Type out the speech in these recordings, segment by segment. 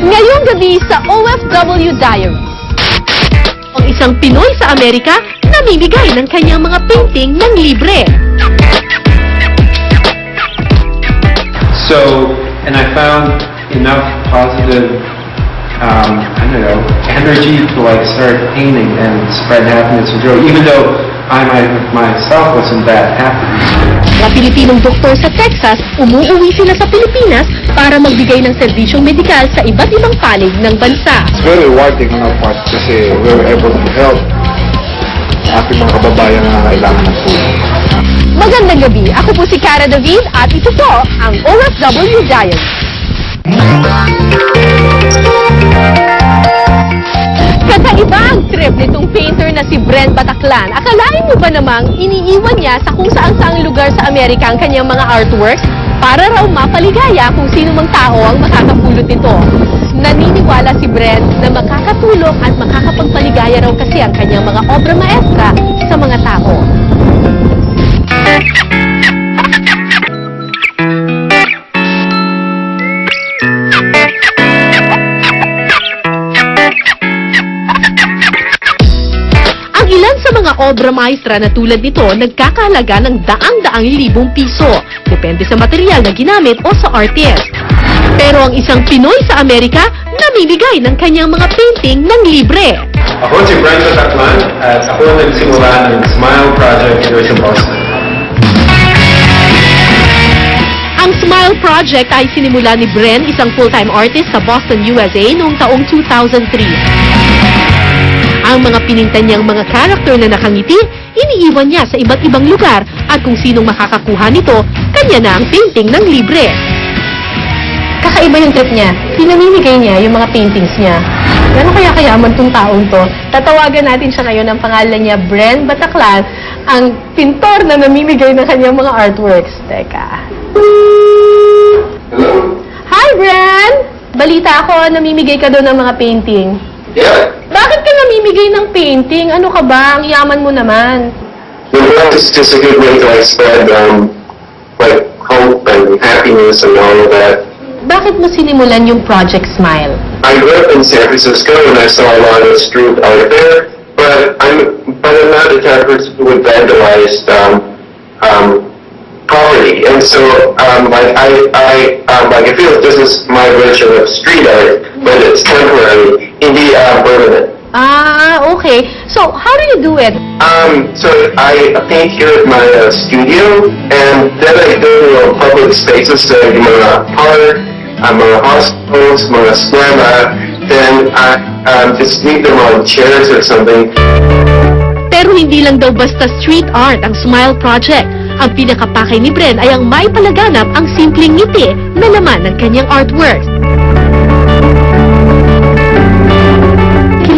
Ngayong gabi sa OFW Diaries. Ang isang Pinoy sa Amerika namimigay ng kanyang mga painting ng libre. So, and I found enough positive, um, I don't know, energy to like start painting and spread happiness and joy, even though I my- myself wasn't that happy. Mga Pilipinong doktor sa Texas, umuuwi sila sa Pilipinas para magbigay ng serbisyong medikal sa iba't ibang panig ng bansa. It's very rewarding on our part kasi we were able to help ating mga kababayan na kailangan ng tulong. Magandang gabi, ako po si Cara David at ito po ang OFW Diaries. Kakaiba ang trip nitong painter na si Brent Bataclan. Akalain mo ba namang iniiwan niya sa kung saan saang lugar sa Amerika ang kanyang mga artworks para raw mapaligaya kung sino mang tao ang makakapulot nito. Naniniwala si Brent na makakatulong at makakapagpaligaya raw kasi ang kanyang mga obra maestra sa mga tao. Ilan sa mga obra maestra na tulad nito nagkakahalaga ng daang-daang libong piso, depende sa material na ginamit o sa artist. Pero ang isang Pinoy sa Amerika namimigay ng kanyang mga painting ng libre. Ako si Brent Tatlan at ako nagsimula ng Smile Project dito sa Boston. Ang Smile Project ay sinimula ni Bren, isang full-time artist sa Boston, USA noong taong 2003. Ang mga pininta niyang mga karakter na nakangiti, iniiwan niya sa iba't ibang lugar at kung sinong makakakuha nito, kanya na ang painting ng libre. Kakaiba yung trip niya. Pinamimigay niya yung mga paintings niya. Gano'n kaya kayaman tong taong to? Tatawagan natin siya ngayon ang pangalan niya, Bren Bataclan, ang pintor na namimigay ng kanyang mga artworks. Teka. Hello? Hi, Bren! Balita ako, namimigay ka doon ng mga painting. Yeah. Bakit ka namimigay ng painting? Ano ka ba? Ang yaman mo naman. Well, it's just a good way to spread um, like hope and happiness and all of that. Bakit mo sinimulan yung Project Smile? I grew up in San Francisco and I saw a lot of street art there, but I'm but I'm not the type of person who would vandalize um, um, property, and so um, like I I um, like I feel this is my version of street art, but it's temporary, indie uh, permanent. Ah, okay. So, how do you do it? Um, so I paint here at my uh, studio, and then I go to uh, public spaces, so yung mga park, uh, mga hospitals, mga cinema, then I um, just leave them on chairs or something. Pero hindi lang daw basta street art ang Smile Project. Ang pinakapakay ni Bren ay ang maipalaganap ang simpleng ngiti na laman ng kanyang artworks.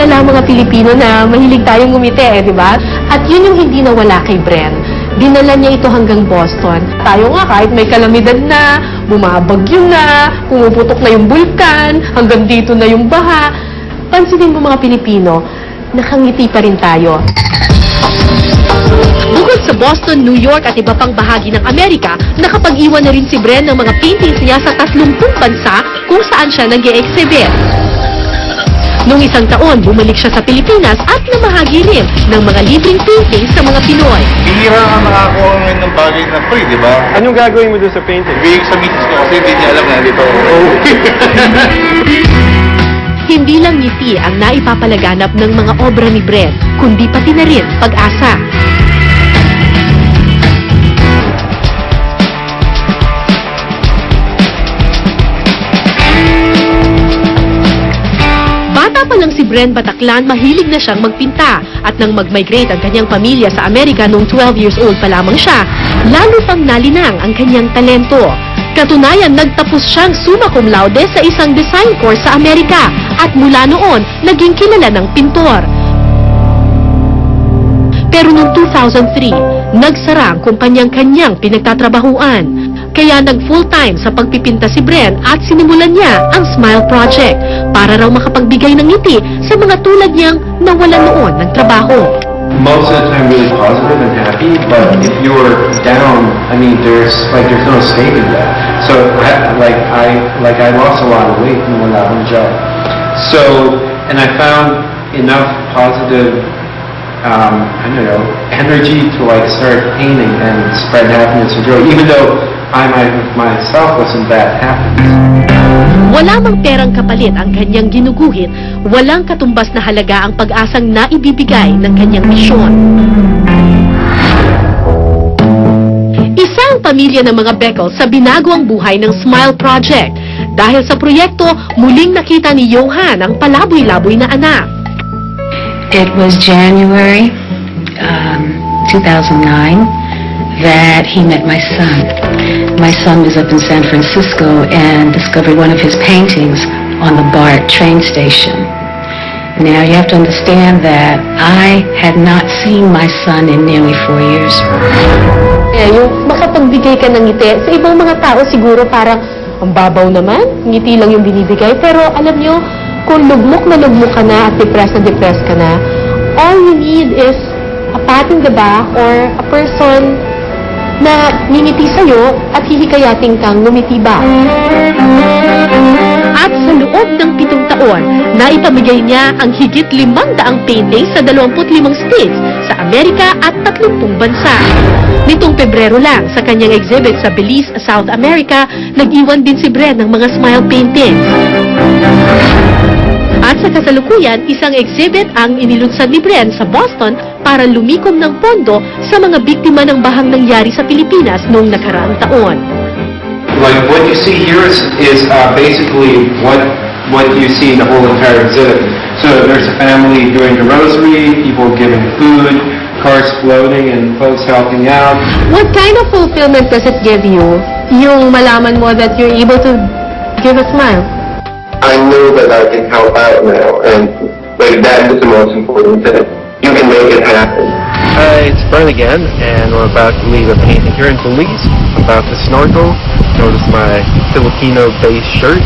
Kilala ang mga Pilipino na mahilig tayong ngumiti eh, di ba? At yun yung hindi nawala kay Bren. Dinala niya ito hanggang Boston. Tayo nga kahit may kalamidad na, bumabagyo na, pumuputok na yung bulkan, hanggang dito na yung baha. Pansinin mo mga Pilipino, nakangiti pa rin tayo. Bukod sa Boston, New York at iba pang bahagi ng Amerika, nakapag-iwan na rin si Bren ng mga paintings niya sa 30 bansa kung saan siya nag exhibit Noong isang taon, bumalik siya sa Pilipinas at namahagi rin ng mga libreng paintings sa mga Pinoy. Bihira nga nakakuha ngayon ng bagay na free, di ba? Anong gagawin mo doon sa painting? Bigay sa misis ko kasi hindi niya alam na dito. Hindi lang ngiti ang naipapalaganap ng mga obra ni Bren, kundi pati na rin pag-asa. Lang si Bren Bataclan, mahilig na siyang magpinta. At nang mag-migrate ang kanyang pamilya sa Amerika noong 12 years old pa lamang siya, lalo pang nalinang ang kanyang talento. Katunayan, nagtapos siyang summa cum laude sa isang design course sa Amerika at mula noon, naging kilala ng pintor. Pero noong 2003, nagsara ang kumpanyang kanyang pinagtatrabahuan. Kaya nag full-time sa pagpipinta si Bren at sinimulan niya ang Smile Project para raw makapagbigay ng ngiti sa mga tulad niyang nawalan noon ng trabaho. most of the time really positive and happy, but if you're down, I mean, there's like there's no escaping that. So like I like I lost a lot of weight nung wala akong job. So and I found enough positive um, I don't know energy to like start painting and spread happiness and joy, even though I my, myself wasn't that happy. Wala mang perang kapalit ang kanyang ginuguhit, walang katumbas na halaga ang pag-asang naibibigay ng kanyang misyon. Isang pamilya ng mga Beckel sa binago ang buhay ng Smile Project. Dahil sa proyekto, muling nakita ni Johan ang palaboy-laboy na anak. It was January um, 2009 that he met my son. My son was up in San Francisco and discovered one of his paintings on the BART train station. Now you have to understand that I had not seen my son in nearly four years. Eh, yung makapagbigay ka ng ngiti, sa ibang mga tao siguro parang ang babaw naman, ngiti lang yung binibigay. Pero alam nyo, kung lugmok na lugmok ka na at depressed na depressed ka na, all you need is a pat in the back or a person na ngingiti sa'yo at hihikayating kang ngumiti ba. At sa loob ng pitong taon, naipamigay niya ang higit limang daang painting sa 25 states sa Amerika at 30 bansa. Nitong Pebrero lang, sa kanyang exhibit sa Belize, South America, nag-iwan din si Bren ng mga smile paintings. At sa kasalukuyan, isang exhibit ang inilunsad ni Bren sa Boston para lumikom ng pondo sa mga biktima ng bahang nangyari sa Pilipinas noong nakaraang taon. like what you see here is, is uh, basically what what you see in the whole entire exhibit. So there's a family doing the rosary, people giving food, cars floating, and folks helping out. What kind of fulfillment does it give you, yung malaman mo that you're able to give a smile? I know that I can help out now, and like that is the most important thing. You can make it happen. Hi, it's Brian again, and we're about to leave a painting here in Belize. I'm about to snorkel. Notice my Filipino-based shirt.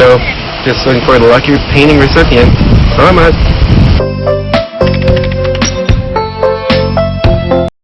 So, just looking for the lucky painting recipient. Salamat!